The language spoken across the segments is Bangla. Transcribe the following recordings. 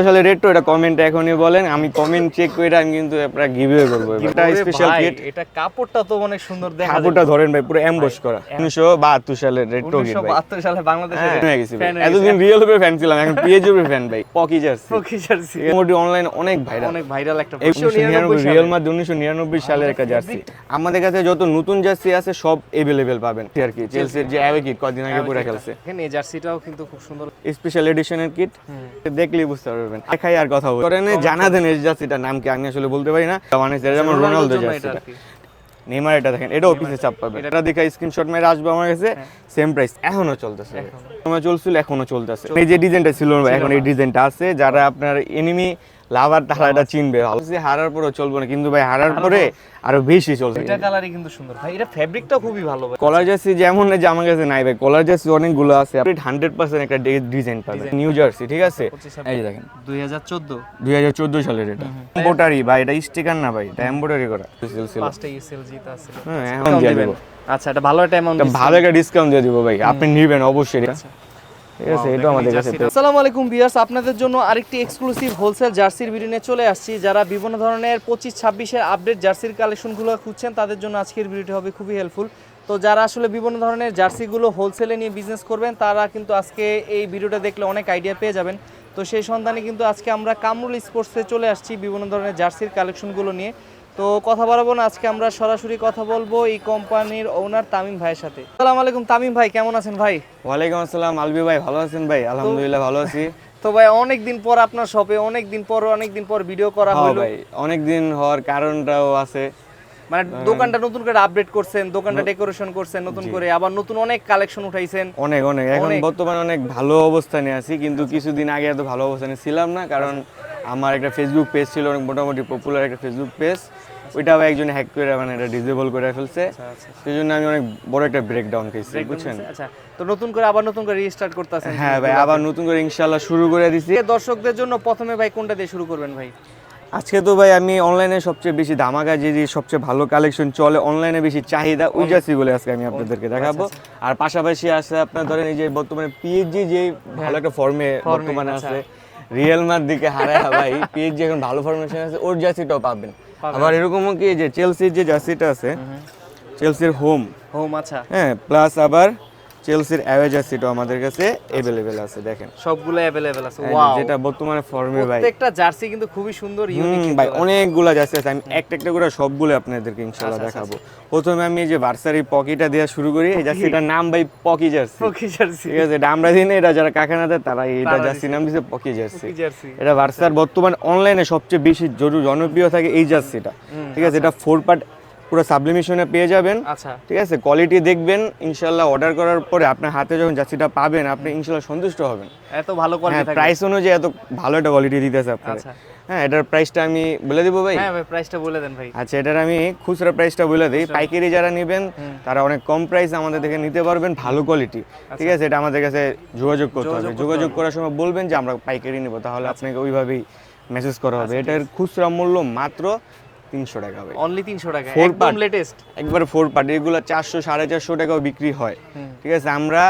আসলে রেট তো এটা কমেন্টে এখনই বলেন আমি কমেন্ট চেক করে আমি কিন্তু আপনারা গিভওয়ে করব এটা স্পেশাল ভাই, কিট এটা কাপড়টা তো অনেক সুন্দর দেখা কাপড়টা ধরেন ভাই পুরো এমবস করা। উনিশশো বাহাত্তর সালের রেট তো উনিশশো বাহাত্তর সালে বাংলাদেশে হ্যাঁ হয়ে গেছি ভাই। এতদিন রিয়েল উপরে ফ্যান ছিলাম এখন পিএইচ উপরে ফ্যান ভাই। পকি জার্সি পকি জার্সি মোটামুটি অনলাইন অনেক ভাইরাল অনেক ভাইরাল একটা উনিশশো নিরানব্বই রিয়েল মাদ্র উনিশশো নিরানব্বই সালের একটা জার্সি আমাদের কাছে যত নতুন জার্সি আছে সব এভেলেবেল পাবেন। আর কি চেলসির যে অ্যাওয়ে কিট কদিন আগে পরে খেলছে। এখানে এই জার্সিটাও কিন্তু খুব সুন্দর। স্পেশাল এডিশনের কিট দেখলেই বুঝতে পারবেন। দেখাই আর কথা বলবেন করেন জানা দেন এই জার্সিটার নাম কি আমি আসলে বলতে পারি না। মানে যেমন রোনালদো জার্সিটা। নেইমার এটা দেখেন এটা অফিসে চাপ পাবে এটা। দেখে স্ক্রিনশট মেরে আসবে আমার কাছে সেম প্রাইস এখনও চলতেছে। সময় চলছিল এখনও চলতেছে। এই যে ডিজাইনটা ছিল এখন এই ডিজাইনটা আছে যারা আপনার এনিমি লাভার তারা এটা চিনবে। ভালো। হারার পরেও চলবে না কিন্তু ভাই হারার পরে আরও বেশি চলবে। এটা কালারই কিন্তু সুন্দর। ভাই এটা ফেব্রিকটা খুবই ভালো ভাই। কলার জার্সি যেমন না যে আমার কাছে নাই ভাই কলার জার্সি অনেকগুলো আছে। আপনি হান্ড্রেড পার্সেন্ট একটা ডিজাইন পাবেন। নিউ জার্সি ঠিক আছে? এই যে দেখেন। দুই হাজার চোদ্দ। দুই হাজার চোদ্দ সালের এটা। এম্বোটারি ভাই এটা স্টিকার না ভাই এটা এম্বোটারি করা। পাঁচটা জিতা আছে। হ্যাঁ এখন দিয়ে দেবো। আচ্ছা এটা ভালো একটা অ্যামাউন্ট ভালো একটা ডিসকাউন্ট দিয়ে দিব ভাই। আপনি নিবেন অবশ্যই। ঠিক আছে এটা আমাদের কাছে আসসালামু আলাইকুম ভিউয়ার্স আপনাদের জন্য আরেকটি এক্সক্লুসিভ হোলসেল জার্সির ভিডিও নিয়ে চলে আসছি। যারা বিভিন্ন ধরনের পঁচিশ ছাব্বিশের আপডেট জার্সির কালেকশনগুলো খুঁজছেন তাদের জন্য আজকের ভিডিওটি হবে খুবই হেল্পফুল তো যারা আসলে বিভিন্ন ধরনের জার্সিগুলো হোলসেলে নিয়ে বিজনেস করবেন তারা কিন্তু আজকে এই ভিডিওটা দেখলে অনেক আইডিয়া পেয়ে যাবেন। তো সেই সন্ধানে কিন্তু আজকে আমরা কামরুল স্পোর্টসে চলে আসছি বিভিন্ন ধরনের জার্সির কালেকশনগুলো নিয়ে। তো কথা বাড়াবো না আজকে আমরা সরাসরি কথা বলব এই কোম্পানির ওনার তামিম ভাইয়ের সাথে। আসসালামু আলাইকুম তামিম ভাই কেমন আছেন ভাই? ওয়ালাইকুম আসসালাম আলবি ভাই ভালো আছেন ভাই? আলহামদুলিল্লাহ ভালো আছি। তো ভাই অনেক দিন পর আপনার শপে অনেক দিন পর অনেক দিন পর ভিডিও করা হ্যাঁ হলো ভাই অনেক দিন হওয়ার কারণটাও আছে। মানে দোকানটা নতুন করে আপডেট করছেন দোকানটা ডেকোরেশন করছেন নতুন করে। আবার নতুন অনেক কালেকশন উঠাইছেন। অনেক অনেক। এখন। বর্তমানে অনেক ভালো অবস্থানে আছি কিন্তু কিছুদিন আগে এত ভালো অবস্থানে ছিলাম না কারণ আমার একটা ফেসবুক পেজ ছিল অনেক মোটামুটি পপুলার একটা ফেসবুক পেজ ওইটা আবার একজন হ্যাক করে মানে এটা ডিসেবল করে ফেলছে। সেই জন্য আমি অনেক বড় একটা ব্রেকডাউন খেয়েছি বুঝছেন? আচ্ছা। তো নতুন করে আবার নতুন করে রিস্টার্ট করতেছেন হ্যাঁ ভাই আবার নতুন করে ইনশাল্লাহ শুরু করে দিছি। দর্শকদের জন্য প্রথমে ভাই কোনটা দিয়ে শুরু করবেন ভাই? আজকে তো ভাই আমি অনলাইনে সবচেয়ে বেশি ধামাকা যে যে সবচেয়ে ভালো কালেকশন চলে অনলাইনে বেশি চাহিদা ওই জার্সিগুলো আজকে আমি আপনাদেরকে দেখাবো। আর পাশাপাশি আছে আপনার ধরেন এই যে বর্তমানে পিএইচজি যে ভালো একটা ফর্মে বর্তমানে আছে রিয়েল মার দিকে হারায় ভাই পিএইচজি এখন ভালো ফর্মেশন আছে ওর জার্সিটাও পাবেন। আবার এরকমও কি যে চেলসির যে জার্সিটা আছে চেলসির হোম। হোম আচ্ছা। হ্যাঁ প্লাস আবার চেলসির অ্যাওয়ে জার্সিটাও আমাদের কাছে অ্যাভেলেবেল আছে দেখেন। সবগুলো অ্যাভেলেবেল আছে ওয়াও যেটা বর্তমানে ফর্মে ভাই। প্রত্যেকটা জার্সি কিন্তু খুবই সুন্দর ইউনিক ভাই অনেকগুলা জার্সি আছে আমি একটা একটা করে সবগুলো আপনাদেরকে ইনশাআল্লাহ দেখাবো। প্রথমে আমি এই যে ভার্সারি পকিটা দেওয়া শুরু করি এই জার্সিটার নাম ভাই পকি জার্সি পকি জার্সি ঠিক আছে এটা আমরা দিই না, এটা যারা কাকানাতে তারা এইটা জার্সি নাম দিছে। পকি জার্সি এটা ভার্সার বর্তমান অনলাইনে সবচেয়ে বেশি জরুরি জনপ্রিয় থাকে এই জার্সিটা ঠিক আছে এটা ফোর পার্ট পুরো সাবলিমেশনে পেয়ে যাবেন। আচ্ছা। ঠিক আছে? কোয়ালিটি দেখবেন ইনশাল্লাহ অর্ডার করার পরে আপনার হাতে যখন জার্সিটা পাবেন আপনি ইনশাল্লাহ সন্তুষ্ট হবেন। এত ভালো হ্যাঁ কোয়ালিটি প্রাইস অনুযায়ী এত ভালো একটা কোয়ালিটি দিতেছে আপনাকে আচ্ছা। হ্যাঁ এটার প্রাইসটা আমি বলে দিব ভাই? হ্যাঁ ভাই প্রাইসটা বলে দেন ভাই। আচ্ছা এটার আমি খুচরা প্রাইসটা বলে দিই। পাইকারি যারা নেবেন তারা অনেক কম প্রাইস আমাদের থেকে নিতে পারবেন ভালো কোয়ালিটি ঠিক আছে? এটা আমাদের কাছে যোগাযোগ করতে হবে। যোগাযোগ করার সময় বলবেন যে আমরা পাইকারি নেব তাহলে আপনাকে ওইভাবেই মেসেজ করা হবে। এটার খুচরা মূল্য মাত্র তিনশো টাকা ভাই অনলি তিনশো টাকা একদম part। লেটেস্ট একবার ফোর পার্টি এগুলো চারশো সাড়ে চারশো টাকাও বিক্রি হয়। ঠিক আছে আমরা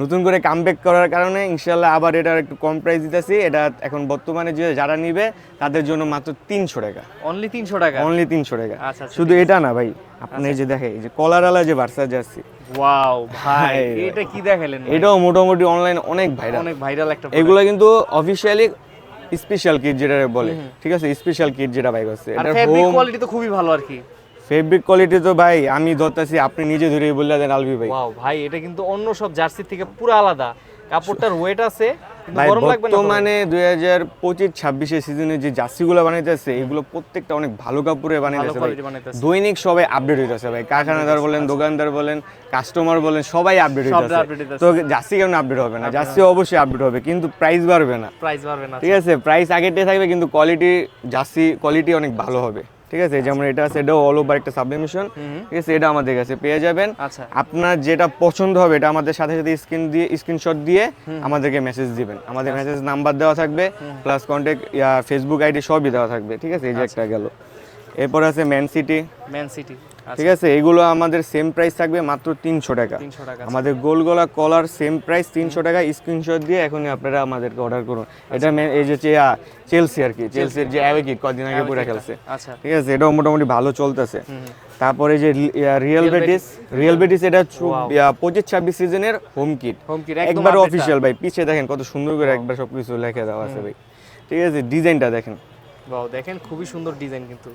নতুন করে কামব্যাক করার কারণে ইনশাল্লাহ আবার এটার একটু কম প্রাইস দিতেছি। এটা এখন বর্তমানে যে যারা নিবে তাদের জন্য মাত্র তিনশো টাকা। অনলি তিনশো টাকা? অনলি তিনশো টাকা। আচ্ছা, আচ্ছা, শুধু এটা না ভাই আপনি যে দেখে এই যে কলারালা যে বার্সা জার্সি ওয়াও ভাই ভাই। এটা কি দেখালেন এটাও মোটামুটি অনলাইন অনেক ভাইরাল অনেক ভাইরাল একটা এগুলো কিন্তু অফিসিয়ালি স্পেশাল কিট যেটা বলে ঠিক আছে? স্পেশাল কিট যেটা বাইক আছে আর ফেব্রিক কোয়ালিটি তো খুবই ভালো আর কি। ফেব্রিক কোয়ালিটি তো ভাই আমি ধরতাছি আপনি নিজে ধরে বললেন দেন আলবি ভাই। ওয়াও ভাই এটা কিন্তু অন্য সব জার্সি থেকে পুরো আলাদা। কাপড়টার ওয়েট আছে? বর্তমানে দুই হাজার পঁচিশ ছাব্বিশের সিজনে যে জার্সিগুলো বানাইতেছে এগুলো প্রত্যেকটা অনেক ভালো কাপড়ে বানাইতেছে ভাই। দৈনিক সবাই আপডেট হইতেছে ভাই। কারখানাদার বলেন দোকানদার বলেন কাস্টমার বলেন সবাই আপডেট হইতেছে। তো জার্সি কেমন আপডেট হবে না? জার্সি অবশ্যই আপডেট হবে কিন্তু প্রাইস বাড়বে না। প্রাইস বাড়বে না ঠিক আছে প্রাইস আগেরটাই থাকবে কিন্তু কোয়ালিটি জার্সি কোয়ালিটি অনেক ভালো হবে। ঠিক আছে? যেমন এটা আছে এটা অল ওভার একটা সাবলিমেশন ঠিক আছে? এটা আমাদের কাছে পেয়ে যাবেন। আচ্ছা। আপনার যেটা পছন্দ হবে এটা আমাদের সাথে সাথে স্ক্রিন দিয়ে স্ক্রিনশট দিয়ে আমাদেরকে মেসেজ দিবেন। আমাদের মেসেজ নাম্বার দেওয়া থাকবে প্লাস কন্ট্যাক্ট ফেসবুক আইডি সবই দেওয়া থাকবে। ঠিক আছে? এই যে একটা গেল। এরপর আছে ম্যান সিটি ম্যান সিটি ঠিক আছে এগুলো আমাদের সেম প্রাইস থাকবে মাত্র তিনশো টাকা। আমাদের গোল গলা কলার সেম প্রাইস তিনশো টাকা স্ক্রিনশট দিয়ে এখনই আপনারা আমাদেরকে অর্ডার করুন। এটা মে- এই যে চেলসি আর কি চেলসির যে অ্যাওয়ে কদিন আগে পুরো খেলছে। আচ্ছা। ঠিক আছে এটাও মোটামুটি ভালো চলতেছে। তারপরে যে রিয়েল বেটিস রিয়েল বেটিস এটা পঁচিশ ছাব্বিশ সিজনের হোম কিট হোম কিট একবার অফিসিয়াল ভাই পিছে দেখেন কত সুন্দর করে একবার সবকিছু লেখা দেওয়া আছে ভাই। ঠিক আছে ডিজাইনটা দেখেন। বাও দেখেন খুবই সুন্দর ডিজাইন কিন্তু।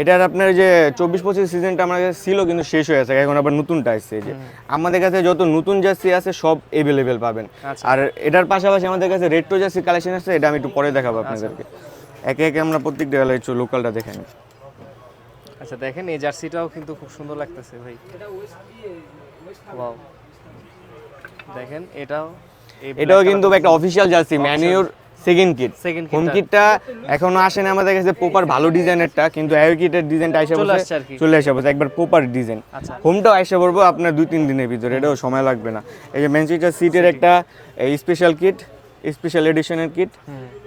এটার আপনার যে চব্বিশ পঁচিশ সিজনটা আমার কাছে ছিল কিন্তু শেষ হয়ে গেছে এখন আবার নতুনটা আসছে যে। আমাদের কাছে যত নতুন জার্সি আছে সব এভেলেবেল পাবেন। আচ্ছা। আর এটার পাশাপাশি আমাদের কাছে রেট্রো জার্সি কালেকশন আছে এটা আমি একটু পরে দেখাবো আপনাদেরকে। একে একে আমরা প্রত্যেকটা গেলে একটু লোকালটা দেখে নিই। আচ্ছা দেখেন এই জার্সিটাও কিন্তু খুব সুন্দর লাগতেছে ভাই। ওয়াও দেখেন এটাও এটাও কিন্তু একটা অফিসিয়াল জার্সি ম্যানিউর সেকেন্ড কিট সেকেন্ড হোম কিটটা এখনও আসে না আমাদের কাছে প্রপার ভালো ডিজাইনেরটা কিন্তু অ্যাওয়ে কিটের ডিজাইনটা এসে চলে বসে বসে একবার প্রপার ডিজাইন আচ্ছা। হোমটাও এসে পড়ব আপনার দুই তিন দিনের ভিতরে এটাও সময় লাগবে না। এই যে ম্যানচেস্টার সিটির একটা স্পেশাল কিট স্পেশাল এডিশনের কিট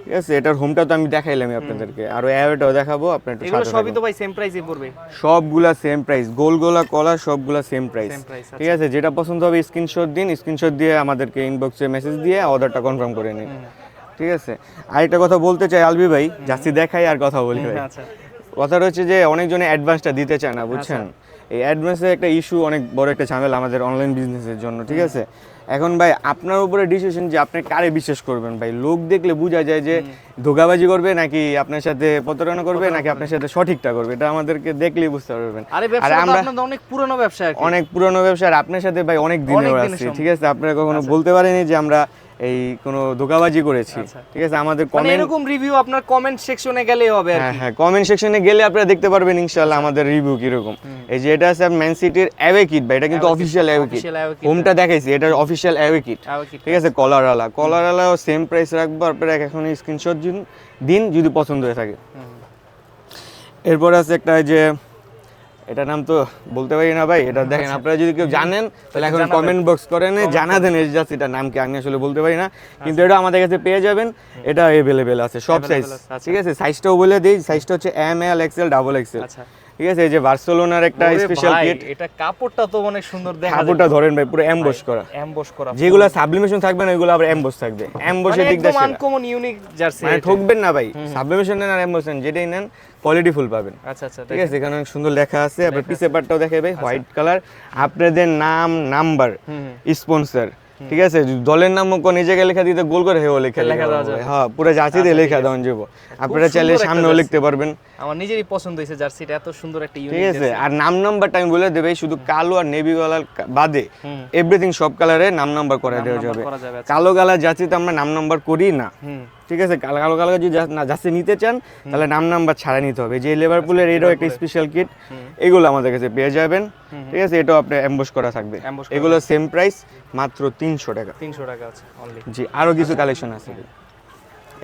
ঠিক আছে এটার হোমটা তো আমি দেখাইলামই আপনাদেরকে। আর অ্যাওয়েটাও দেখাবো আপনার একটু সাথে সবই তো ভাই সেম প্রাইসে পড়বে। সবগুলা সেম প্রাইস গোল গোলা কলা সবগুলা সেম প্রাইস সেম প্রাইস ঠিক আছে যেটা পছন্দ হবে স্ক্রিনশট দিন স্ক্রিনশট দিয়ে আমাদেরকে ইনবক্সে মেসেজ দিয়ে অর্ডারটা কনফার্ম করে নিন। ঠিক আছে? আরেকটা কথা বলতে চাই আলবি ভাই যাচ্ছি দেখাই আর কথা বলি ভাই। আচ্ছা। কথাটা হচ্ছে যে অনেকজনে অ্যাডভান্সটা দিতে চায় না বুঝছেন? এই অ্যাডভান্সের একটা ইস্যু অনেক বড় একটা ঝামেলা আমাদের অনলাইন বিজনেসের জন্য ঠিক আছে? এখন ভাই আপনার উপরে ডিসিশন যে আপনি কারে বিশ্বাস করবেন ভাই? লোক দেখলে বোঝা যায় যে ধোকাবাজি করবে নাকি আপনার সাথে প্রতারণা করবে নাকি আপনার সাথে সঠিকটা করবে? এটা আমাদেরকে দেখলেই বুঝতে পারবেন। আরে আর আমরা অনেক পুরনো ব্যবসা আর অনেক পুরনো ব্যবসা আর আপনার সাথে ভাই অনেক দিনের অনেক দিনের আছি ঠিক আছে? আপনারা কখনো বলতে পারেনি যে আমরা এই কোনো ধোকাবাজি করেছি। আচ্ছা। ঠিক আছে আমাদের মানে কমেন্ট এরকম রিভিউ আপনার কমেন্ট সেকশনে গেলেই হবে আর হ্যাঁ হ্যাঁ কমেন্ট সেকশনে গেলে আপনারা দেখতে পারবেন ইনশাআল্লাহ আমাদের রিভিউ কীরকম। এই যে এটা আছে ম্যান সিটির অ্যাওয়ে কিট ভাই এটা কিন্তু অফিশিয়াল অ্যাওয়ে কিট হোমটা দেখাইছি এটা অফিশিয়াল অ্যাওয়ে কিট ঠিক আছে কলারওয়ালা কলারওয়ালাও সেম প্রাইস রাখব আপনারা এখন স্ক্রিনশট দিন যদি পছন্দ হয়ে থাকে। এরপর আছে একটা এই যে এটার নাম তো বলতে পারি না ভাই এটা দেখেন আপনারা যদি কেউ জানেন তাহলে এখন কমেন্ট বক্স করেন জানা দেন জাস্ট এটার নাম কি আমি আসলে বলতে পারি না। কিন্তু এটা আমাদের কাছে পেয়ে যাবেন এটা অ্যাভেলেবেল আছে সব সাইজ আচ্ছা। ঠিক আছে সাইজটাও বলে দিই সাইজটা হচ্ছে M L XL double XL আচ্ছা। ঠিক আছে এই যে বার্সেলোনার একটা স্পেশাল কিট এটা কাপড়টা তো অনেক সুন্দর দেখা কাপড়টা ধরেন ভাই পুরো এমবস করা। এমবস করা। যেগুলো সাবলিমেশন থাকবে না ওইগুলো আবার এমবস থাকবে। এমবসের মানে দিকটা একদম আনকমন ইউনিক জার্সি মানে ঠকবেন না ভাই সাবলিমেশন নেন আর এমবস নেন যেটাই নেন কোয়ালিটি ফুল পাবেন। আচ্ছা আচ্ছা ঠিক আছে এখানে অনেক সুন্দর লেখা আছে। আবার পিছে পাটটাও দেখাবে হোয়াইট কালার। আপনাদের নাম নাম্বার স্পন্সর। ঠিক আছে দলের নাম কোন নিজেকে লেখা দিতে গোল করে হেও লেখা লেখা দেওয়া যাবে। হ্যাঁ পুরো জাতি দিয়ে লেখা দেওয়া যাব। আপনারা চাইলে সামনেও লিখতে পারবেন। আমার নিজেরই পছন্দ হয়েছে জার্সিটা এত সুন্দর একটা ইউনিক ঠিক আছে আর নাম নাম্বারটা আমি বলে দেবে শুধু কালো আর নেভি কালার বাদে। এভরিথিং সব কালারে নাম নাম্বার করে দেওয়া যাবে। আচ্ছা। কালো কালার জাতিতে আমরা নাম নাম্বার করি না। ঠিক আছে কালো কালো যদি না জার্সি নিতে চান তাহলে নাম নাম্বার ছাড়া নিতে হবে। যে লিভারপুলের এটাও একটা স্পেশাল কিট এগুলো আমাদের কাছে পেয়ে যাবেন। ঠিক আছে এটাও আপনি এমবস করা থাকবে। এগুলো সেম প্রাইস মাত্র তিনশো টাকা। তিনশো টাকা আছে অনলি জি আরও কিছু কালেকশন আছে।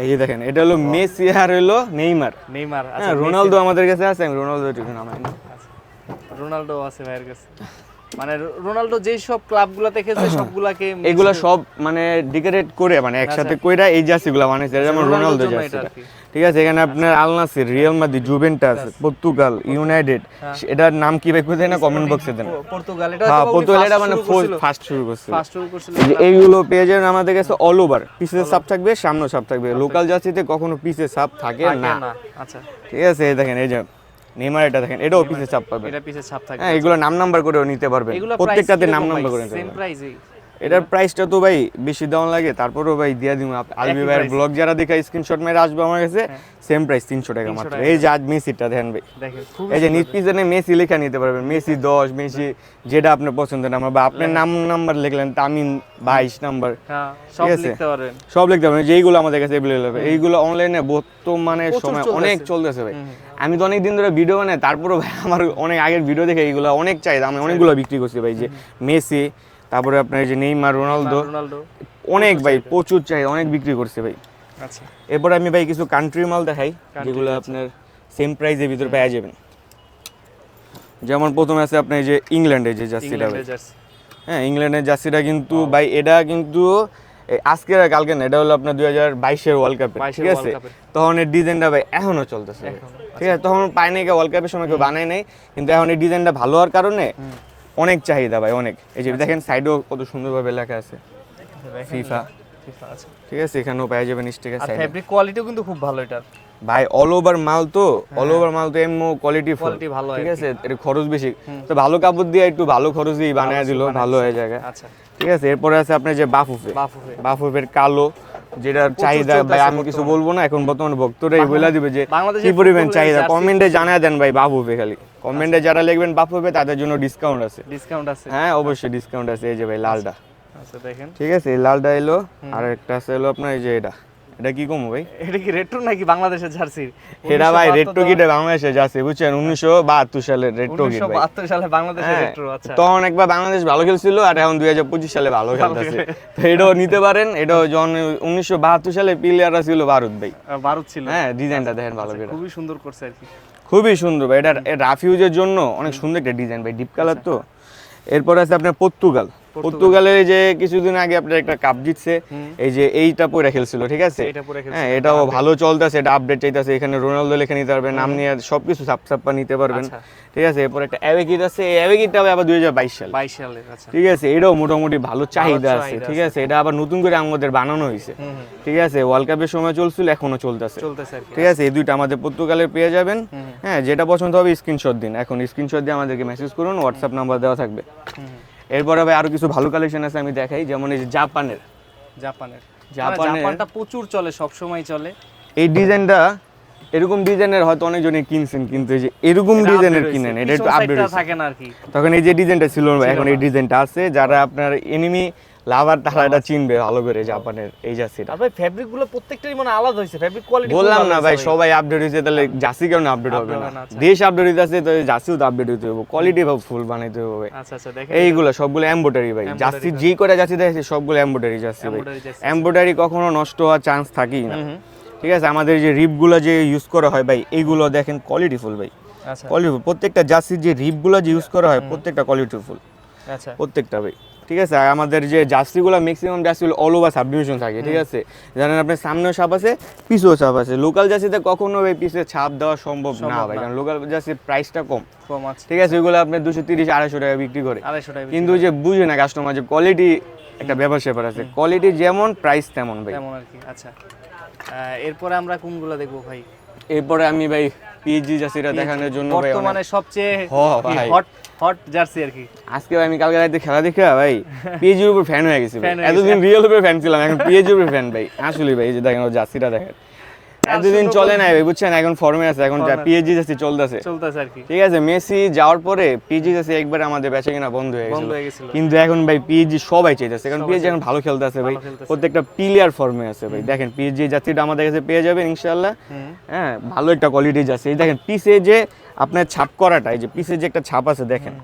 এই যে দেখেন এটা হলো মেসি আর হলো নেইমার। নেইমার আচ্ছা রোনালদো আমাদের কাছে আছে আমি রোনালদো নামাই না। রোনালদো আছে ভাইয়ের কাছে। মানে রো- রোনালদো যেই সব ক্লাবগুলোতে খেলছে সবগুলাকে এগুলো সব মানে ডিকোরেট করে মানে একসাথে কইরা এই জার্সিগুলো বানাইছে। যেমন রোনালদো জন্য জার্সি। ঠিক আছে এখানে আপনার Al Nassr Real Madrid Juventus Portugal United এটার নাম কি ভাই কোথায় না? কমেন্ট বক্সে দেন। পর্তুগাল এটা হ্যাঁ পর্তুগাল এটা মানে ফার্স্ট শুরু করছিল। ফার্স্ট শুরু করছিল। এইগুলো পেয়ে যাবেন আমাদের কাছে অল ওভার পিসের সাপ থাকবে সামনে সাপ থাকবে। লোকাল জার্সিতে কখনো পিসের সাপ থাকে না আচ্ছা। ঠিক আছে এই দেখেন এই যে নেইমার এটা দেখেন এটাও পিসের ছাপ পাবে। এটা পিছে ছাপ থাকে হ্যাঁ এগুলো নাম নাম্বার করেও নিতে পারবে প্রত্যেকটাতে নাম নাম্বার করে নিতে সেম প্রাইসই এটার প্রাইসটা তো ভাই বেশি দেওয়া লাগে তারপরেও ভাই দিয়া দিব আলবি ভাইয়ের ব্লগ যারা দেখা স্ক্রিনশট মেরে আসবে আমার কাছে সেম প্রাইস তিনশো টাকা মাত্র। এই যে আজ মেসিটা দেখেন ভাই। দেখেন এই যে নিজ পিছনে মেসি লেখা নিতে পারবেন। মেসি দশ মেসি যেটা আপনার পছন্দের নাম্বার বা আপনার নাম নাম্বার লিখলেন তামিন বাইশ নাম্বার হ্যাঁ সব ঠিক আছে। লিখতে পারবেন। সব লিখতে পারবেন। যেইগুলো আমাদের কাছে অ্যাভেলেবল হবে। এইগুলো অনলাইনে বর্তমানে সময় অনেক চলতেছে ভাই। আমি তো অনেক দিন ধরে ভিডিও বানাই তারপরেও ভাই আমার অনেক আগের ভিডিও দেখে এইগুলো অনেক চাহিদা। আমি অনেকগুলো বিক্রি করছি ভাই যে মেসি তারপরে আপনার এই যে নেইমার রোনালদো রোনালদো। অনেক ভাই প্রচুর চাহিদা অনেক বিক্রি করছে ভাই। আচ্ছা। এরপর আমি ভাই কিছু কান্ট্রি মাল দেখাই যেগুলো আপনার সেম প্রাইসের ভিতর পেয়ে যাবেন যেমন প্রথমে আছে আপনার এই যে ইংল্যান্ডের যে জার্সিটা ভাই। হ্যাঁ ইংল্যান্ডের জার্সিটা কিন্তু ভাই এটা কিন্তু আজকে আর কালকে না এটা হলো আপনার দুই হাজার বাইশের ওয়ার্ল্ড কাপে ঠিক আছে। তখন এই ডিজাইনটা ভাই এখনও চলতেছে। ঠিক আছে? তখন পাইনি ওয়ার্ল্ড কাপের সময় কেউ বানায় নাই কিন্তু এখন এই ডিজাইনটা ভালো হওয়ার কারণে অনেক চাহিদা ভাই অনেক। এই যে দেখেন সাইডেও কত সুন্দরভাবে লেখা আছে। FIFA ঠিক আছে এখানেও পেয়ে যাবেন স্টিকার আর সাইডে ফ্যাব্রিক কোয়ালিটিও কিন্তু খুব ভালো এটার। ভাই অল ওভার মাল তো অল ওভার মাল তো এমন কোয়ালিটি Quality ভালো ঠিক আছে এর খরচ বেশি। তো ভালো কাপড় দিয়ে একটু ভালো খরচ দিয়ে বানায় দিল ভালো হয়ে জায়গা আচ্ছা। ঠিক আছে এরপরে আছে আপনার যে বাফুফে। বাফুফে। বাফুফের কালো যেটার চাহিদা ভাই আমি কিছু বলব না এখন বর্তমানে ভক্তরাই বলে দিবে যে কি পরিমাণ চাহিদা? কমেন্টে জানায় দেন ভাই বাফুফে খালি। কমেন্টে যারা লিখবেন বাফুফে তাদের জন্য ডিসকাউন্ট আছে। ডিসকাউন্ট আছে। হ্যাঁ অবশ্যই ডিসকাউন্ট আছে। এই যে ভাই লালটা আচ্ছা দেখেন। ঠিক আছে এই লালটা এলো আর একটা আছে এলো আপনার এই যে এটা। এটা কি কমো ভাই? এটা কি রেট্রো নাকি বাংলাদেশের জার্সির এটা ভাই 1972 রেট্রো কিটে বাংলাদেশে যাচ্ছে বুঝছেন? উনিশশো বাহাত্তর সালের রেট্রো কিট ভাই। 1972 সালে বাংলাদেশের হ্যাঁ, রেট্রো আচ্ছা। তখন একবার বাংলাদেশ ভালো খেলছিল আর এখন দুই হাজার পঁচিশ সালে ভালো খেলতেছে। তো এটাও নিতে পারেন এটা যখন উনিশশো বাহাত্তর সালে প্লেয়াররা ছিল ভারত ভাই। ভারত ছিল। হ্যাঁ ডিজাইনটা দেখেন ভালো করে। খুবই সুন্দর করছে আর কি। খুবই সুন্দর ভাই। এটা রাফিউজের জন্য অনেক সুন্দর একটা ডিজাইন ভাই ডিপ কালার তো। এরপর আছে আপনার পর্তুগাল। পর্তুগালের যে কিছুদিন আগে আপনার একটা কাপ জিতছে এই যে এইটা পরে খেলছিল ঠিক আছে। হ্যাঁ এটাও ভালো চলতেছে এটা আপডেট চাইতেছে এখানে রোনালদো লিখে নিতে পারবেন নাম নিয়ে সবকিছু সাপ সাপ্পা নিতে পারবেন আচ্ছা। ঠিক আছে? এরপর একটা অ্যাভেকিট আছে এই অ্যাভেকিটটা আবার দুই হাজার বাইশ সাল 22 সালে আচ্ছা। ঠিক আছে? এটাও মোটামুটি ভালো চাহিদা আছে ঠিক আছে? এটা আবার নতুন করে আমাদের বানানো হয়েছে। ঠিক আছে? ওয়ার্ল্ড কাপের সময় চলছিল এখনও চলতেছে। ঠিক আছে? এই দুইটা আমাদের পর্তুগালের পেয়ে যাবেন। হ্যাঁ যেটা পছন্দ হবে স্ক্রিনশট দিন। এখন স্ক্রিনশট দিয়ে আমাদেরকে মেসেজ করুন হোয়াটসঅ্যাপ নাম্বার দেওয়া থাকবে। এরপর হবে আরও কিছু ভালো কালেকশন আছে আমি দেখাই যেমন এই যে জাপানের। জাপানের। জাপানের- জাপানটা প্রচুর চলে সবসময় চলে। এই ডিজাইনটা এরকম ডিজাইনের হয়তো অনেকজনই কিনছেন কিন্তু এই যে এরকম ডিজাইনের কিনেন এটা একটু আপডেট থাকে না আর কি। তখন এই যে ডিজাইনটা ছিল এখন এই ডিজাইনটা আছে যারা আপনার এনিমি লাভার তারা এটা চিনবে ভালো করে জাপানের এই জার্সিটা তারপরে ফ্যাব্রিকগুলো প্রত্যেকটারই মানে আলাদা হয়েছে ফ্যাব্রিক কোয়ালিটি বললাম না ভাই সবাই আপডেট হয়েছে তাহলে জার্সি কেন আপডেট হবে না? আচ্ছা। দেশ আপডেট আছে তো জার্সিও তো আপডেট হইতে হবে কোয়ালিটি ফুল বানাইতে হবে। আচ্ছা আচ্ছা দেখেন। এইগুলো সবগুলো এম্বোটারি ভাই জার্সি যেই করে জার্সি দেখেছে সবগুলো এম্বোটারি জার্সি ভাই। Jersey। এম্বোটারি কখনো নষ্ট হওয়ার চান্স থাকেই না। ঠিক আছে আমাদের যে রিপগুলো যে ইউজ করা হয় ভাই এইগুলো দেখেন কোয়ালিটিফুল ভাই। আচ্ছা। কোয়ালিটিফুল প্রত্যেকটা জার্সির যে রিপগুলো যে ইউজ করা হয় প্রত্যেকটা কোয়ালিটিফুল আচ্ছা। প্রত্যেকটা ভাই। ঠিক আছে? আর আমাদের যে জার্সিগুলো ম্যাক্সিমাম জার্সিগুলো অল ওভার সাবডিভিশন থাকে ঠিক আছে? জানেন আপনার সামনেও ছাপ আছে পিছেও ছাপ আছে। লোকাল জার্সিতে কখনো ভাই পিছে ছাপ দেওয়া সম্ভব না ভাই কারণ লোকাল জার্সির প্রাইসটা কম। কম আছে। ঠিক আছে? ওইগুলো আপনি দুশো তিরিশ আড়াইশো টাকা বিক্রি করে। আড়াইশো টাকা কিন্তু যে বুঝে না কাস্টমার যে কোয়ালিটি একটা ব্যাপার স্যাপার আছে। কোয়ালিটি যেমন প্রাইস তেমন ভাই। তেমন আর কি আচ্ছা। এরপরে আমরা কোনগুলো দেখব ভাই? এরপরে আমি ভাই পিএইচজি জার্সিটা দেখানোর জন্য বর্তমানে সবচেয়ে হট হট জার্সি আর কি। আজকে ভাই আমি কালকে রাতে খেলা দেখে ভাই পিএজির উপর ফ্যান হয়ে গেছি এতদিন রিয়েল উপর ফ্যান ছিলাম এখন পিএজির উপর ফ্যান ভাই। আসলে ভাই এই যে দেখেন ওর জার্সিটা দেখেন। এতদিন চলে নাই ভাই বুঝছেন? এখন ফর্মে আছে এখন আছে। পিএইচজি জার্সি চলতেছে। চলতেছে আর কি। ঠিক আছে মেসি যাওয়ার পরে পিএইচজি জার্সি একবার আমাদের বেচা কিনা বন্ধ হয়ে গেছিল। কিন্তু এখন ভাই পিএইচজি সবাই চাইতেছে কারণ সবাই এখন ভালো খেলতেছে ভাই। প্রত্যেকটা প্লেয়ার ফর্মে আছে ভাই। দেখেন পিএইচজি জার্সিটা আমাদের কাছে পেয়ে যাবেন ইনশাআল্লাহ। হ্যাঁ ভালো একটা কোয়ালিটি যাচ্ছে এই দেখেন পিসে যে আপনার ছাপ করাটা এই যে পিসে যে একটা ছাপ আছে দেখেন।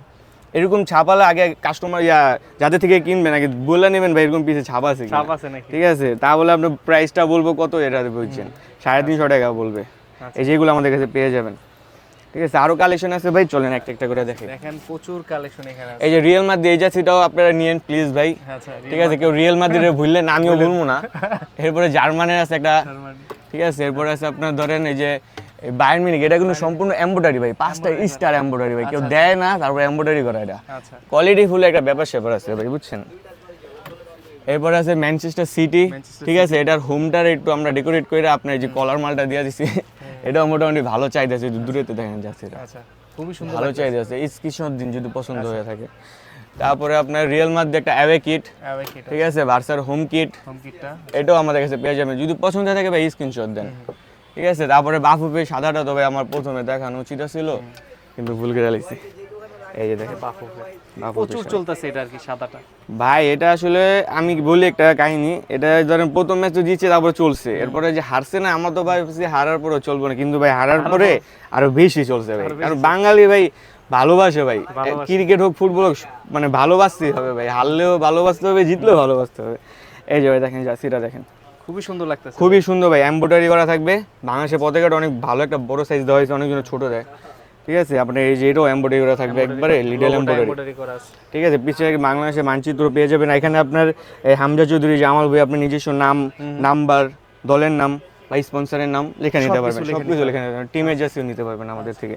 এরকম ছাপালে আগে কাস্টমার ইয়া যাদের থেকে কিনবেন আগে বলে নেবেন ভাই এরকম পিসে ছাপ আছে। চাপ আছে নাকি? ঠিক আছে? তা বলে আপনার প্রাইসটা বলব কত এটা বলছেন সাড়ে তিনশো টাকা বলবে। আচ্ছা। এই যেগুলো আমাদের কাছে পেয়ে যাবেন। ঠিক আছে আরও কালেকশন আছে ভাই চলেন একটা একটা করে দেখে। দেখেন প্রচুর কালেকশন এখানে আছে। এই যে রিয়েল মাদ্রি এই জার্সিটাও আপনারা নিয়েন প্লিজ ভাই। আচ্ছা ঠিক আছে কেউ রিয়েল মাদ্রিরে ভুললেন আমিও ভুলবো না। এরপরে জার্মানের আছে একটা ঠিক আছে এরপরে আছে আপনার ধরেন এই যে বায়ার মিনিক এটা কিন্তু সম্পূর্ণ এম্বোডারি ভাই পাঁচটা স্টার এম্বোডারি ভাই কেউ দেয় না তারপর এম্বোডারি করা এটা। আচ্ছা। কোয়ালিটি ফুল একটা ব্যাপার স্যাপার আছে ভাই বুঝছেন? এরপর আছে ম্যানচেস্টার সিটি ঠিক আছে এটার হোমটার একটু আমরা ডেকোরেট করে আপনার যে কলার মালটা দিয়ে দিছি। এটাও মোটামুটি ভালো চাইতেছে দূরেতে দেখেন যাচ্ছে এটা। আচ্ছা খুবই সুন্দর ভালো চাইতে আছে স্ক্রিনশট দিন যদি পছন্দ হয়ে থাকে। তারপরে আপনার রিয়েল মাদ্রি একটা অ্যাওয়ে কিট ঠিক আছে ভার্সার হোম কিট হোম কিটটা এটাও আমাদের কাছে পেয়ে যাবেন। যদি পছন্দ হয়ে থাকে ভাই স্ক্রিনশট দেন। ঠিক আছে তারপরে বাফুপে সাদাটা তো ভাই আমার প্রথমে দেখানো উচিত ছিল। কিন্তু ভুল করে লাগছে এই যে দেখেন প্রচুর চলতেছে এটা আর কি সাদাটা। ভাই এটা আসলে আমি বলি একটা কাহিনী এটা ধরেন প্রথম ম্যাচ তো জিতছে তারপরে চলছে। এরপরে যে হারছে না আমার তো ভাই হারার পরেও চলবে না কিন্তু ভাই হারার পরে আরও বেশি চলছে ভাই। কারণ বাঙালি ভাই ভালোবাসে ভাই। ক্রিকেট হোক ফুটবল হোক মানে ভালোবাসতেই হবে ভাই। হারলেও ভালোবাসতে হবে জিতলেও ভালোবাসতে হবে। এই যে ভাই দেখেন জার্সিটা দেখেন। খুবই সুন্দর লাগতেছে। খুবই সুন্দর ভাই এমব্রয়ডারি করা থাকবে। বাংলাদেশের পতাকাটা অনেক ভালো একটা বড় সাইজ দেওয়া হয়েছে অনেকজন ছোট দেয়। ঠিক আছে? আপনার এই যে এটাও এমব্রয়ডারি করা থাকবে একবারে লিডল এমব্রয়ডারি এমব্রয়ডারি করা আছে। ঠিক আছে? পিছনে বাংলাদেশের মানচিত্র পেয়ে যাবেন। এখানে আপনার এই হামজা চৌধুরী জামাল ভাই আপনার নিজস্ব নাম নাম্বার দলের নাম বা স্পন্সরের নাম লিখে নিতে পারবেন। সব কিছু লিখে নিতে পারবেন। টিমের জার্সিও নিতে পারবেন আমাদের থেকে।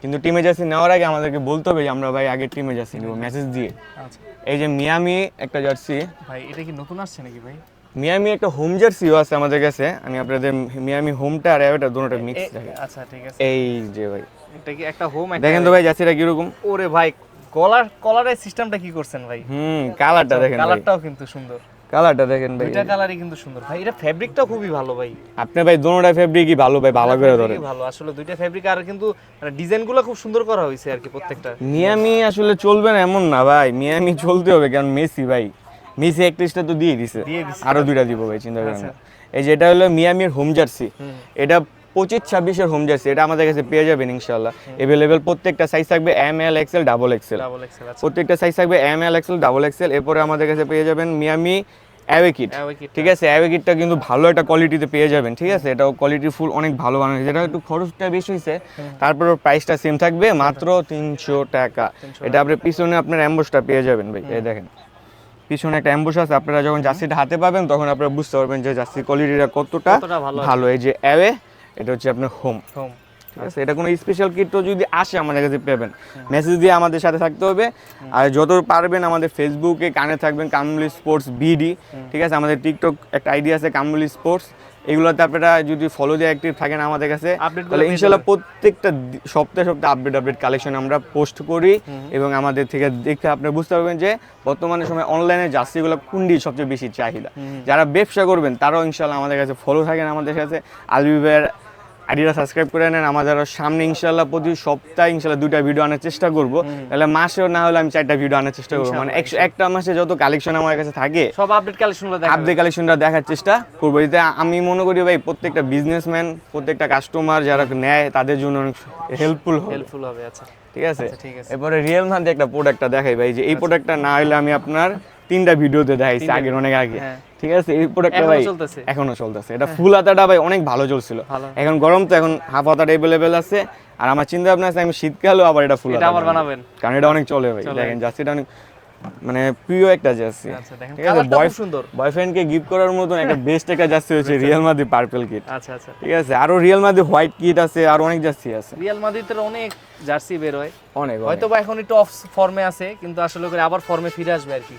কিন্তু টিমে জার্সি নেওয়ার আগে আমাদেরকে বলতে হবে যে আমরা ভাই আগে টিমে জার্সি নেব মেসেজ দিয়ে। আচ্ছা। এই যে মিয়ামি একটা জার্সি ভাই এটা কি নতুন আসছে নাকি ভাই? মিয়ামি একটা হোম জার্সিও আছে আমাদের কাছে। আমি আপনাদের মিয়ামি হোমটা আর অ্যাওয়েটা দুটোটা মিক্স আচ্ছা ঠিক আছে। এই যে ভাই। এটা কি একটা হোম দেখেন তো ভাই জার্সিটা কীরকম? ওরে ভাই কলার কলারের সিস্টেমটা কি করছেন ভাই? হুম কালারটা দেখেন কালারটাও কিন্তু সুন্দর। কালারটা দেখেন ভাই। দুইটা কালারই কিন্তু সুন্দর। ভাই এটা ফেব্রিকটাও খুবই ভালো ভাই। আপনি ভাই দোনোটা ফেব্রিকই ভালো ভাই ভালো করে খুবই ভালো। আসলে দুইটা ফেব্রিক আর কিন্তু মানে ডিজাইনগুলো খুব সুন্দর করা হয়েছে আর কি প্রত্যেকটা। মিয়ামি আসলে চলবে না এমন না ভাই। মিয়ামি চলতে হবে কারণ মেসি ভাই। মেসি একত্রিশটা তো দিয়ে দিছে। আরও দুইটা দিব ভাই চিন্তা করেন আচ্ছা। এই যে এটা হলো মিয়ামির হোম। জার্সি এটা পঁচিশ ছাব্বিশের হোম জার্সি এটা আমাদের কাছে পেয়ে যাবেন ইনশাল্লাহ এভেলেবেল প্রত্যেকটা সাইজ থাকবে M L XL double XL প্রত্যেকটা সাইজ থাকবে M L XL double XL এরপরে আমাদের কাছে পেয়ে যাবেন Miami away kit Away kit ঠিক আছে? অ্যাওয়ে কিটটা কিন্তু ভালো একটা কোয়ালিটিতে পেয়ে যাবেন ঠিক আছে? এটাও কোয়ালিটি ফুল অনেক ভালো বানানো হয়েছে। এটা একটু খরচটা বেশি হয়েছে। তারপর প্রাইসটা সেম থাকবে মাত্র তিনশো টাকা। এটা আপনার পিছনে আপনার অ্যাম্বুসটা পেয়ে যাবেন ভাই। এই দেখেন। পিছনে একটা অ্যাম্বুস আছে আপনারা যখন জার্সিটা হাতে পাবেন তখন আপনারা বুঝতে পারবেন যে জার্সির কোয়ালিটিটা কতটা ভালো এই যে অ্যাওয়ে এটা হচ্ছে আপনার হোম হোম ঠিক আছে? এটা কোনো স্পেশাল কিটও যদি আসে আমাদের কাছে পেবেন। মেসেজ দিয়ে আমাদের সাথে থাকতে হবে। আর যত পারবেন আমাদের ফেসবুকে কানে থাকবেন কামলি স্পোর্টস বিডি ঠিক আছে? আমাদের টিকটক একটা আইডিয়া আছে কামলি স্পোর্টস এগুলোতে আপনারা যদি ফলো দিয়ে অ্যাক্টিভ থাকেন আমাদের কাছে তাহলে ইনশাল্লাহ প্রত্যেকটা সপ্তাহে সপ্তাহে আপডেট আপডেট কালেকশন আমরা পোস্ট করি এবং আমাদের থেকে দেখতে আপনারা বুঝতে পারবেন যে বর্তমানে সময় অনলাইনে জার্সিগুলো কুন্ডি সবচেয়ে বেশি চাহিদা। যারা ব্যবসা করবেন তারাও ইনশাল্লাহ আমাদের কাছে ফলো থাকেন আমাদের কাছে আলবিবের আইডিটা সাবস্ক্রাইব করে নেন। আমাদের সামনে ইনশাল্লাহ প্রতি সপ্তাহে ইনশাল্লাহ দুইটা ভিডিও আনার চেষ্টা করব। তাহলে মাসেও না হলে আমি চারটা ভিডিও আনার চেষ্টা করব। মানে একশো একটা মাসে যত কালেকশন আমার কাছে থাকে সব আপডেট কালেকশনগুলো দেখা আপডেট কালেকশনটা দেখার চেষ্টা করব। এতে আমি মনে করি ভাই প্রত্যেকটা বিজনেসম্যান প্রত্যেকটা কাস্টমার যারা নেয় তাদের জন্য অনেক হেল্পফুল হবে। হেল্পফুল হবে আচ্ছা। ঠিক আছে? আচ্ছা, ঠিক আছে। এরপরে রিয়েল মান্থ একটা প্রোডাক্টটা দেখাই ভাই যে এই প্রোডাক্টটা না হলে আমি আপনার তিনটা ভিডিওতে দেখাইছি আগের অনেক আগে। হ্যাঁ। ঠিক আছে? এই প্রোডাক্টটা ভাই এখনও চলতেছে। এটা ফুল হাতাটা ভাই অনেক ভালো চলছিল এখন গরম তো এখন হাফ হাতাটা অ্যাভেলেবেল আছে। আর আমার চিন্তা ভাবনা আছে আমি শীতকালেও আবার এটা ফুল এটা আবার বানাবেন। কারণ এটা অনেক চলে ভাই। দেখেন জার্সিটা অনেক মানে প্রিয় একটা জার্সি আচ্ছা দেখেন ঠিক আছে? খুব সুন্দর। বয়ফ্রেন্ডকে গিফট করার মতন একটা বেস্ট একটা জার্সি হচ্ছে রিয়েল মাদি পার্পল কিট আচ্ছা আচ্ছা। ঠিক আছে? আরও রিয়েল মাদি হোয়াইট কিট আছে আর অনেক জার্সি আছে। রিয়াল মাদ্রিদের অনেক জার্সি বের হয়। অনেক অনেক। হয়তো বা এখন একটু অফ ফর্মে আছে কিন্তু আসলে করে আবার ফর্মে ফিরে আসবে আর কি।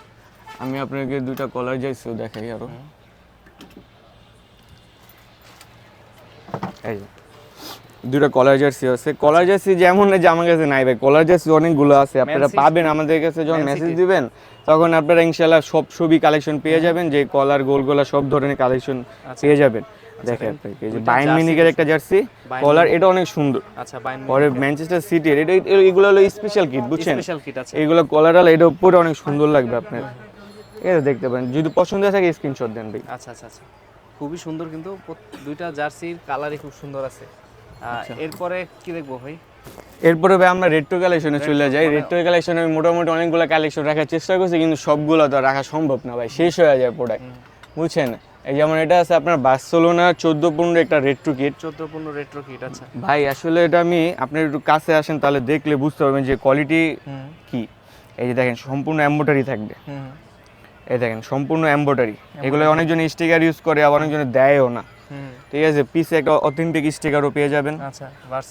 আমি আপনাকে দুইটা কলার জার্সিও দেখাই আরও। এই যে। দুইটা কলার জার্সি আছে। কলার জার্সি যেমন যে আমার কাছে নাই ভাই কলার জার্সি অনেকগুলো আছে। আপনারা পাবেন আমাদের কাছে যখন মেসেজ দিবেন তখন আপনারা ইনশাল্লাহ সব ছবি কালেকশন পেয়ে যাবেন যে কলার গোলগোলা সব ধরনের কালেকশন পেয়ে যাবেন। দেখেন এই যে বাইন মিনিকের একটা জার্সি কলার এটা অনেক সুন্দর। আচ্ছা বাইন পরে ম্যানচেস্টার সিটির এটা এগুলো হলো স্পেশাল কিট বুঝছেন? স্পেশাল কিট আছে এইগুলো কলারাল এটা উপরে অনেক সুন্দর লাগবে আপনার। এটা দেখতে পারেন। যদি পছন্দ হয় থাকে স্ক্রিনশট দেন ভাই। আচ্ছা আচ্ছা আচ্ছা। খুবই সুন্দর কিন্তু দুইটা জার্সির কালারই খুব সুন্দর আছে। আচ্ছা। এরপরে কি দেখব ভাই? এরপরে ভাই আমরা রেট্রো কালেকশনে চলে যাই। রেট্রো কালেকশনে আমি মোটামুটি অনেকগুলো কালেকশন রাখার চেষ্টা করছি কিন্তু সবগুলো তো রাখা সম্ভব না ভাই। শেষ হয়ে যায় প্রোডাক্ট বুঝছেন? এই যেমন এটা আছে আপনার বার্সেলোনা চোদ্দ পনেরো একটা রেট্রো কিট চোদ্দ পনেরো রেট্রো কিট আচ্ছা। ভাই আসলে এটা আমি আপনি একটু কাছে আসেন তাহলে দেখলে বুঝতে পারবেন যে কোয়ালিটি কি। এই যে দেখেন সম্পূর্ণ এম্বোটারি থাকবে। এই দেখেন সম্পূর্ণ এম্বোটারি এগুলো অনেকজন স্টিকার ইউজ করে আবার অনেকজনে দেয়ও না। ঠিক আছে? পিসে একটা অথেন্টিক স্টিকারও পেয়ে যাবেন। আচ্ছা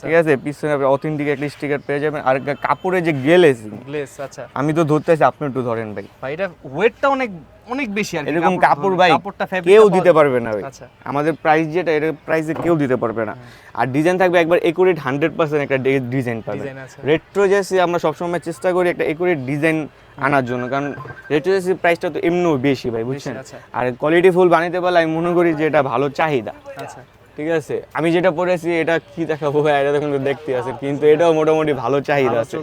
ঠিক আছে? আপনি অথেন্টিক একটা স্টিকার পেয়ে যাবেন। আর কাপড়ের যে গ্লেসিং গ্লেস আচ্ছা। আমি তো ধরতে ধরতেছি আপনি একটু ধরেন ভাই। ভাই এটা ওয়েটটা অনেক অনেক বেশি আর এরকম কাপড় ভাই কাপড়টা কেউ দিতে পারবে না ভাই। আচ্ছা। আমাদের প্রাইস যেটা এর প্রাইসে কেউ দিতে পারবে না। আর ডিজাইন থাকবে একবার একুরেট হান্ড্রেড পার্সেন্ট একটা ডিজাইন পাবে রেট্রো জার্সি আমরা সবসময় চেষ্টা করি একটা একুরেট ডিজাইন আনার জন্য। কারণ রেট্রো জার্সির প্রাইসটা তো এমনিও বেশি ভাই বুঝছেন? আচ্ছা। আর কোয়ালিটি ফুল বানাইতে পারলে আমি মনে করি যে এটা ভালো চাহিদা। আচ্ছা। ঠিক আছে? আমি যেটা পড়েছি এটা কি দেখাবো ভাই? এটা দেখুন দেখতে আছে কিন্তু এটাও মোটামুটি ভালো চাহিদা আছে।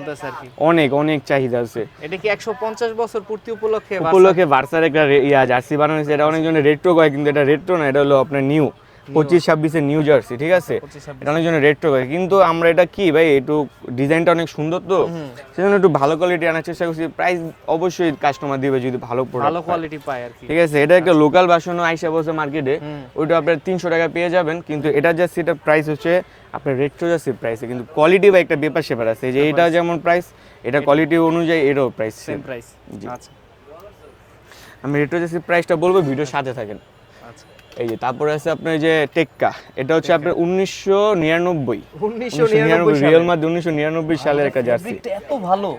অনেক অনেক চাহিদা আছে। এটা কি একশো পঞ্চাশ বছর পূর্তি উপলক্ষে উপলক্ষে ভার্সার একটা ইয়া জার্সি বানানো হয়েছে। এটা অনেকজনের রেট্রো কয় কিন্তু এটা রেট্রো না এটা হলো আপনার নিউ পঁচিশ ছাব্বিশের নিউ জার্সি ঠিক আছে? এটা অনেক জন্য রেড করে কিন্তু আমরা এটা কি ভাই একটু ডিজাইনটা অনেক সুন্দর তো? সেজন্য একটু ভালো কোয়ালিটি আনার চেষ্টা করছি। প্রাইস অবশ্যই কাস্টমার দিবে যদি ভালো ভালো কোয়ালিটি পায় আর কি। ঠিক আছে? এটা একটা লোকাল ভার্সনও আইসা বসে মার্কেটে ওইটা আপনার তিনশো টাকা পেয়ে যাবেন। কিন্তু এটা জার্সি এটার প্রাইস হচ্ছে আপনার রেট্রো জার্সির প্রাইসে কিন্তু কোয়ালিটি বা একটা ব্যাপার সেপার আছে। যে এটা যেমন প্রাইস এটা কোয়ালিটি অনুযায়ী এটাও প্রাইস সেম প্রাইস। আচ্ছা। আমি রেট্রো জার্সির প্রাইসটা বলব ভিডিওর সাথে থাকেন। আচ্ছা এই যে তারপরে আছে আপনার যে টেক্কা। এটা হচ্ছে আপনার উনিশশো নিরানব্বই। উনিশশো নিরানব্বই রিয়েল মাদ উনিশশো নিরানব্বই সালের একটা জার্সি এত ভালো।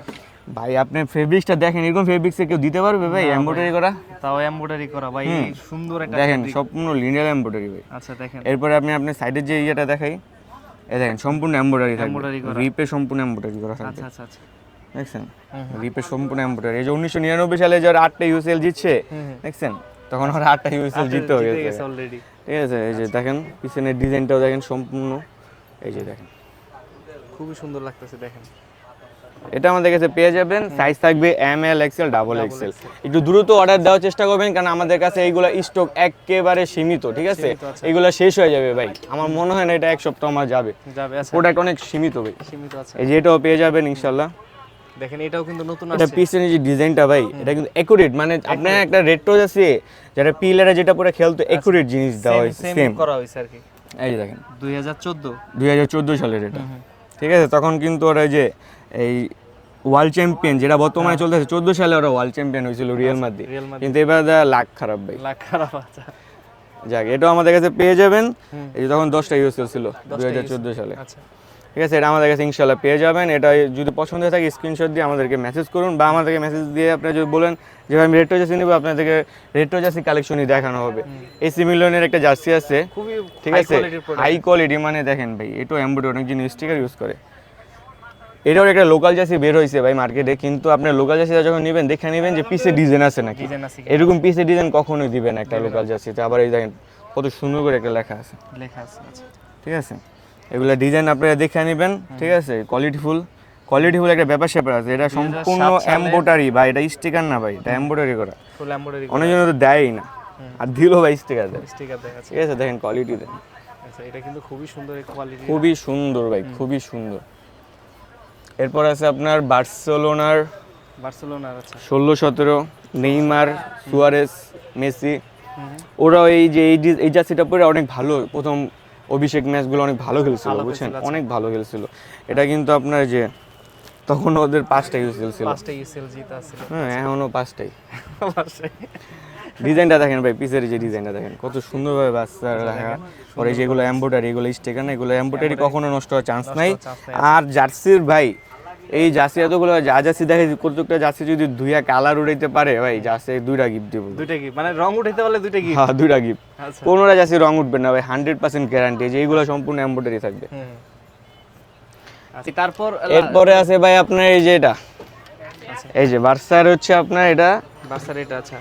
ভাই আপনি ফেব্রিক্সটা দেখেন এরকম ফেব্রিক্সে কেউ দিতে পারবে ভাই? এমব্রয়ডারি করা? তাও এমব্রয়ডারি করা ভাই সুন্দর একটা দেখেন। সম্পূর্ণ লিনিয়ার এমব্রয়ডারি ভাই। আচ্ছা দেখেন। এরপরে আপনি আপনার সাইডের যে ইয়েটা দেখাই এ দেখেন সম্পূর্ণ এমব্রয়ডারি Embroidery করা। রিপে সম্পূর্ণ এমব্রয়ডারি করা থাকবে। আচ্ছা আচ্ছা আচ্ছা। দেখছেন? রিপে সম্পূর্ণ এমব্রয়ডারি এই যে উনিশশো নিরানব্বই সালে যারা আটটা ইউসিএল জিতছে। দেখছেন? তখন ওরা আটটা ইউসিএল জিততে হয়ে জিতে গেছে। অলরেডি ঠিক আছে এই যে দেখেন পিছনের ডিজাইনটাও দেখেন সম্পূর্ণ। এই যে দেখেন। খুবই সুন্দর লাগতেছে দেখেন। এটা আমাদের কাছে পেয়ে যাবেন। সাইজ থাকবে M L XL double XL একটু দ্রুত অর্ডার দেওয়ার চেষ্টা করবেন কারণ আমাদের কাছে এইগুলো স্টক একেবারে সীমিত ঠিক আছে। এইগুলো শেষ হয়ে যাবে ভাই। আমার মনে হয় না এটা এক সপ্তাহ আমার যাবে। যাবে আচ্ছা। প্রোডাক্ট অনেক সীমিত ভাই। সীমিত আছে। এই যে এটাও পেয়ে যাবেন ইনশাল্লাহ দেখেন এটাও কিন্তু নতুন এটা আসছে। পিছনে যে ডিজাইনটা ভাই এটা কিন্তু একুরেট মানে আপনার একটা রেড টোজ আছে যারা পিলারে যেটা পরে খেলতো একুরেট জিনিস দেওয়া হয়েছে সেম করা হয়েছে আর কি। এই যে দেখেন। 2014 দুই হাজার চোদ্দ সালের এটা। ঠিক আছে তখন কিন্তু ওরা যে এই ওয়ার্ল্ড চ্যাম্পিয়ন যেটা বর্তমানে চলতেছে চোদ্দ সালে ওরা ওয়ার্ল্ড চ্যাম্পিয়ন হয়েছিল রিয়াল মাদ্রিদ কিন্তু এবার লাখ খারাপ ভাই। লাখ খারাপ আচ্ছা। যাক এটাও আমাদের কাছে পেয়ে যাবেন। এই তখন দশটা ইউজ ছিল 10টা দুই হাজার use সালে। আচ্ছা। ঠিক আছে এটা আমাদের কাছে ইনশাল্লাহ পেয়ে যাবেন। এটা যদি পছন্দ হয়ে থাকে স্ক্রিনশট দিয়ে আমাদেরকে মেসেজ করুন বা আমাদেরকে মেসেজ দিয়ে আপনি যদি বলেন যে আমি রেট্রো জার্সি নেব আপনাদেরকে রেট্রো জার্সি কালেকশনই দেখানো হবে। এই সিমিলনের একটা জার্সি আছে। খুবই ঠিক আছে। হাই কোয়ালিটি মানে দেখেন ভাই এটাও এমব্রয়ডারি অনেক জিনিস স্টিকার ইউজ করে। এটাও একটা লোকাল জার্সি বের হয়েছে ভাই মার্কেটে কিন্তু আপনার লোকাল জার্সিটা যখন নেবেন দেখে নেবেন যে পিসে ডিজাইন আছে নাকি? এরকম পিসে ডিজাইন কখনোই দিবেন একটা লোকাল জার্সিতে আবার এই দেখেন কত সুন্দর করে একটা লেখা আছে। লেখা আছে আচ্ছা। ঠিক আছে? এগুলা ডিজাইন আপনারা দেখে নেবেন ঠিক আছে? কোয়ালিটিফুল কোয়ালিটিফুল একটা ব্যাপার স্যাপার আছে। এটা সম্পূর্ণ এমব্রয়ডারি ভাই এটা স্টিকার না ভাই এটা এমব্রয়ডারি করা। ফুল এমব্রয়ডারি অনেকজন তো দেয়ই না। আর দিল ভাই স্টিকার দেয়। স্টিকার দেখাচ্ছে ঠিক আছে দেখেন কোয়ালিটি দেন আচ্ছা এটা কিন্তু খুবই সুন্দর কোয়ালিটি খুবই সুন্দর ভাই খুবই সুন্দর। এরপর আছে আপনার বার্সেলোনার বার্সেলোনার আচ্ছা। ষোলো সতেরো নেইমার সুয়ারেস মেসি। ওরা এই যে এই এই জার্সিটা পরে অনেক ভালো প্রথম অভিষেক ম্যাচগুলো অনেক ভালো খেলছিল বুঝছেন? আচ্ছা। অনেক ভালো খেলছিল। এটা কিন্তু আপনার যে তখন ওদের পাঁচটা ইউসিএল ছিল। পাঁচটা ইউসিএল জিত আছে। হ্যাঁ এখনও পাঁচটাই। পাঁচটাই। ডিজাইনটা দেখেন ভাই পিসের যে ডিজাইনটা দেখেন কত সুন্দরভাবে বাচ্চা রাখা পরে যেগুলো এমব্রয়ডারি এগুলো স্টেকার না এগুলো এমব্রয়ডারি কখনো নষ্ট হওয়ার চান্স নাই, আর জার্সির ভাই এই জার্সি এতগুলো যা জার্সি দেখে প্রত্যেকটা জার্সি যদি দুইয়া কালার উড়াইতে পারে ভাই জার্সি দুইটা গিফট দিব। দুইটা কি মানে রং উঠাইতে পারলে দুইটা কি হ্যাঁ দুইটা গিফট আচ্ছা। কোনোটা জার্সি রং উঠবে না ভাই হান্ড্রেড পার্সেন্ট গ্যারান্টি যে এইগুলো সম্পূর্ণ এম্বোটারি থাকবে। আচ্ছা তারপর এরপরে আছে ভাই আপনার এই যে এটা। আচ্ছা। এই যে বার্সার হচ্ছে আপনার এটা। বার্সার এটা আচ্ছা।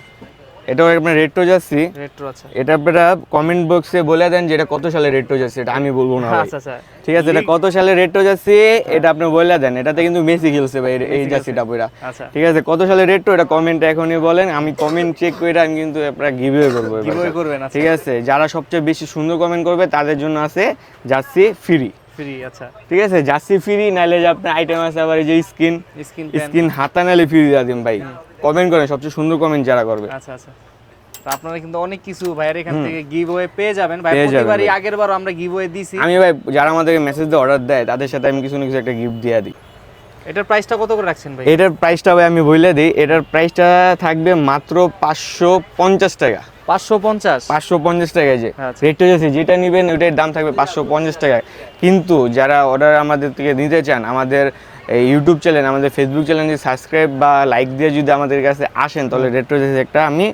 এটাও আপনার রেট্রো জার্সি রেট্রো আচ্ছা এটা আপনারা কমেন্ট বক্সে বলে দেন যে এটা কত সালে রেট্রো জার্সি এটা আমি বলব না আচ্ছা আচ্ছা। ঠিক আছে এটা কত সালে রেট্রো যাচ্ছি এটা আপনি বলে দেন। এটাতে কিন্তু মেসি খেলছে ভাই এই জার্সিটা পইরা আচ্ছা। ঠিক আছে কত সালে রেট্রো এটা কমেন্ট এখনই বলেন। আমি কমেন্ট চেক করে আমি কিন্তু আপনারা গিভওয়ে করব। গিভওয়ে করবেন আচ্ছা। ঠিক আছে যারা সবচেয়ে বেশি সুন্দর কমেন্ট করবে তাদের জন্য আছে জার্সি ফ্রি ফ্রি আচ্ছা। ঠিক আছে জার্সি ফ্রি নাইলে যে আপনার আইটেম আছে আবার এই যে স্কিন স্কিন স্কিন হাতা নালে ফ্রি দিয়ে দিন ভাই। কমেন্ট করেন সবচেয়ে সুন্দর কমেন্ট যারা করবে। আচ্ছা আচ্ছা। তো আপনারা কিন্তু অনেক কিছু ভাইয়ের এখান থেকে গিভওয়ে পেয়ে যাবেন। ভাই প্রতিবারই আগের আমরা গিভওয়ে দিছি। আমি ভাই যারা আমাদেরকে মেসেজ দিয়ে অর্ডার দেয় তাদের সাথে আমি কিছু না কিছু একটা গিফট দিয়ে দিই। এটার প্রাইসটা কত করে রাখছেন ভাই? এটার প্রাইসটা ভাই আমি বলে দিই। এটার প্রাইসটা থাকবে মাত্র পাঁচশো পঞ্চাশ টাকা। পাঁচশো পঞ্চাশ? পাঁচশো পঞ্চাশ টাকায় যে আচ্ছা। রেটটা যেটা নেবেন ওইটার দাম থাকবে পাঁচশো পঞ্চাশ টাকায়। কিন্তু যারা অর্ডার আমাদের থেকে নিতে চান আমাদের ইউটিউব চ্যানেল আমাদের ফেসবুক চ্যানেল সাবস্ক্রাইব বা লাইক দিয়ে যদি আমাদের কাছে আসেন তাহলে রেট্রো একটা আমি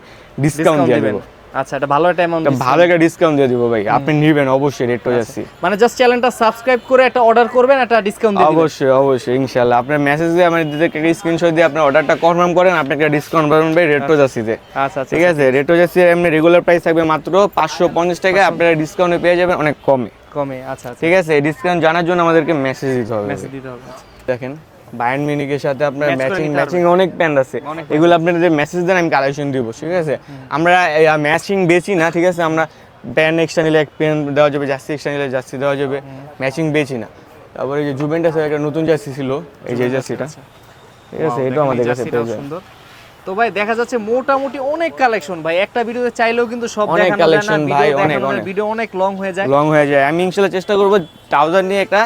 ডিসকাউন্ট দিয়ে দেবো। আচ্ছা এটা ভালো একটা অ্যামাউন্ট ভালো একটা ডিসকাউন্ট দিয়ে দেবো ভাই। আপনি নেবেন অবশ্যই রেট্রো যাচ্ছি মানে জাস্ট চ্যানেলটা সাবস্ক্রাইব করে একটা অর্ডার করবেন একটা ডিসকাউন্ট দিয়ে অবশ্যই অবশ্যই ইনশাল্লাহ আপনার মেসেজ দিয়ে আমাদের দিকে স্ক্রিনশট দিয়ে আপনার অর্ডারটা কনফার্ম করেন আপনি একটা ডিসকাউন্ট পাবেন ভাই রেট্রো যাচ্ছিতে আচ্ছা আচ্ছা ঠিক আছে? রেটো যাচ্ছে এমনি রেগুলার প্রাইস থাকবে মাত্র পাঁচশো পঞ্চাশ টাকা। আপনারা ডিসকাউন্টে পেয়ে যাবেন অনেক কমে। কমে আচ্ছা আচ্ছা। ঠিক আছে? ডিসকাউন্ট জানার জন্য আমাদেরকে মেসেজ দিতে হবে মেসেজ দিতে হবে আচ্ছা। দেখেন বায়ান মিউনিকের সাথে আপনার ম্যাচিং ম্যাচিং অনেক প্যান্ট আছে। এগুলো মেসেজ দেন আমি কালেকশন দিব ঠিক আছে? আমরা ম্যাচিং বেচি না ঠিক আছে? আমরা এক্সট্রা নিলে এক পেন দেওয়া যাবে জার্সি এক্সট্রা নিলে জার্সি দেওয়া যাবে ম্যাচিং বেচি না। তারপরে এই যে জুভেন্টাসের একটা নতুন জার্সি ছিল এই যে জার্সিটা ঠিক আছে? Wow, এটা দেখেন, আমাদের কাছে পেয়ে যায়। তো ভাই দেখা যাচ্ছে মোটামুটি অনেক কালেকশন ভাই একটা ভিডিওতে চাইলেও কিন্তু সব অনেক দেখানো যায় না ভিডিও অনেক, অনেক। ভিডিও অনেক লং হয়ে যায়। লং হয়ে যায়। আমি ইনশাল্লাহ চেষ্টা করব ট্রাউজার নিয়ে একটা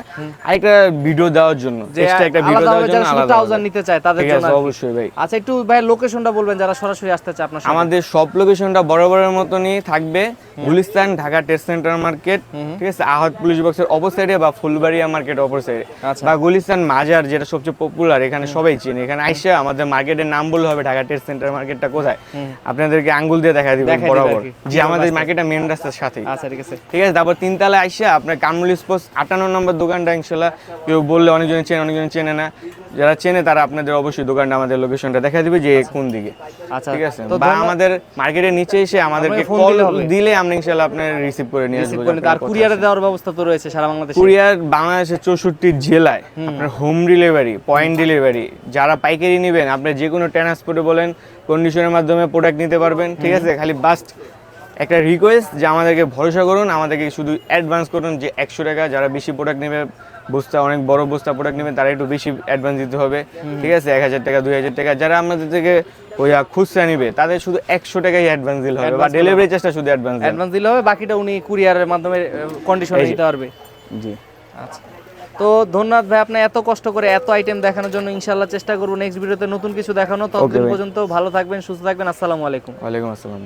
আরেকটা ভিডিও দেওয়ার জন্য এক্সট্রা একটা ভিডিও দেওয়ার জন্য আলাদা ট্রাউজার নিতে চায় তাদের জন্য অবশ্যই ভাই। আচ্ছা একটু ভাই লোকেশনটা বলবেন যারা সরাসরি আসতে চায় আপনার আমাদের সব লোকেশনটা বরাবরের মতনই থাকবে। Gulistan Dhaka test centre market ঠিক আছে আহত পুলিশ বক্সের অপর সাইডে বা ফুলবাড়িয়া মার্কেট অপর সাইডে আচ্ছা। বা গুলিস্তান মাজার যেটা সবচেয়ে পপুলার এখানে সবাই চিনে। এখানে আইসা আমাদের মার্কেটের নাম বললে হবে ঢাকা টেস্ট সেন্টার মার্কেটটা কোথায়? আপনাদেরকে আঙ্গুল দিয়ে দেখা দিবেন বরাবর। যে আমাদের মার্কেটটা মেন রাস্তার সাথেই। আচ্ছা ঠিক আছে। ঠিক আছে তারপর তিনতলা আইসা আপনার কামরুল স্পোর্টস আটান্ন নম্বর দোকানটা ইনশাল্লাহ কেউ বললে অনেকজন চেনে অনেকজন চেনে না। যারা চেনে তারা আপনাদের অবশ্যই দোকানটা আমাদের লোকেশনটা দেখা দিবে যে কোন দিকে। আচ্ছা ঠিক আছে? বা আমাদের মার্কেটের নিচে এসে আমাদেরকে কল দিলে আমরা ইনশাল্লাহ আপনার রিসিভ করে নিয়ে আসব আর কুরিয়ারে দেওয়ার ব্যবস্থা তো রয়েছে সারা বাংলাদেশে। কুরিয়ার বাংলাদেশের চৌষট্টি জেলায় আপনার হোম ডেলিভারি পয়েন্ট ডেলিভারি যারা পাইকারি নেবেন আপনি যে কোনো ট্রান্সপোর্টে বলেন কন্ডিশনের মাধ্যমে প্রোডাক্ট নিতে পারবেন ঠিক আছে? খালি বাস্ট একটা রিকোয়েস্ট যে আমাদেরকে ভরসা করুন আমাদেরকে শুধু অ্যাডভান্স করুন যে একশো টাকা যারা বেশি প্রোডাক্ট নেবে বস্তা অনেক বড় বস্তা প্রোডাক্ট নেবেন তারা একটু বেশি অ্যাডভান্স দিতে হবে। ঠিক আছে? এক হাজার টাকা দুই হাজার টাকা। যারা আমাদের থেকে ওই খুচরা নিবে তাদের শুধু একশো টাকাই অ্যাডভান্স দিলে হবে বা ডেলিভারি চার্জটা শুধু অ্যাডভান্স অ্যাডভান্স দিলে হবে বাকিটা উনি কুরিয়ারের মাধ্যমে কন্ডিশনে দিতে পারবে। জি। আচ্ছা। তো ধন্যবাদ ভাই আপনি এত কষ্ট করে এত আইটেম দেখানোর জন্য ইনশাল্লাহ চেষ্টা করব নেক্সট ভিডিওতে নতুন কিছু দেখানো ততদিন পর্যন্ত ভালো থাকবেন সুস্থ থাকবেন। আসসালামু আলাইকুম। ওয়ালাইকুম আসসালাম।